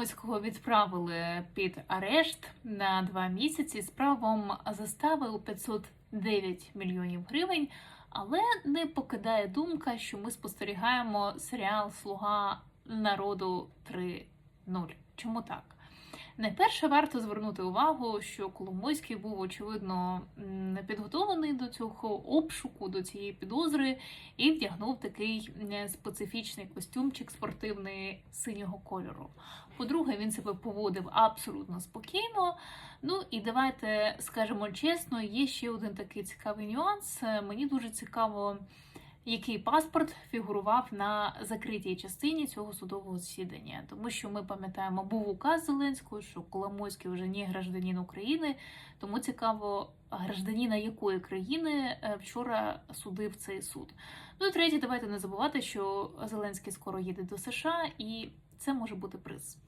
Коломойського відправили під арешт на два місяці з правом застави у 509 мільйонів гривень, але не покидає думка, що ми спостерігаємо серіал Слуга народу 3.0. Чому так? Найперше варто звернути увагу, що Коломойський був очевидно не підготовлений до цього обшуку, до цієї підозри, і вдягнув такий специфічний костюмчик спортивний синього кольору. По-друге, він себе поводив абсолютно спокійно. Ну і давайте скажемо чесно, є ще один такий цікавий нюанс. Мені дуже цікаво, який паспорт фігурував на закритій частині цього судового засідання, тому що ми пам'ятаємо, був указ Зеленського, що Коломойський вже не гражданин України. Тому цікаво, гражданина якої країни е, вчора судив цей суд. Ну і третє, давайте не забувати, що Зеленський скоро їде до США, і це може бути приз.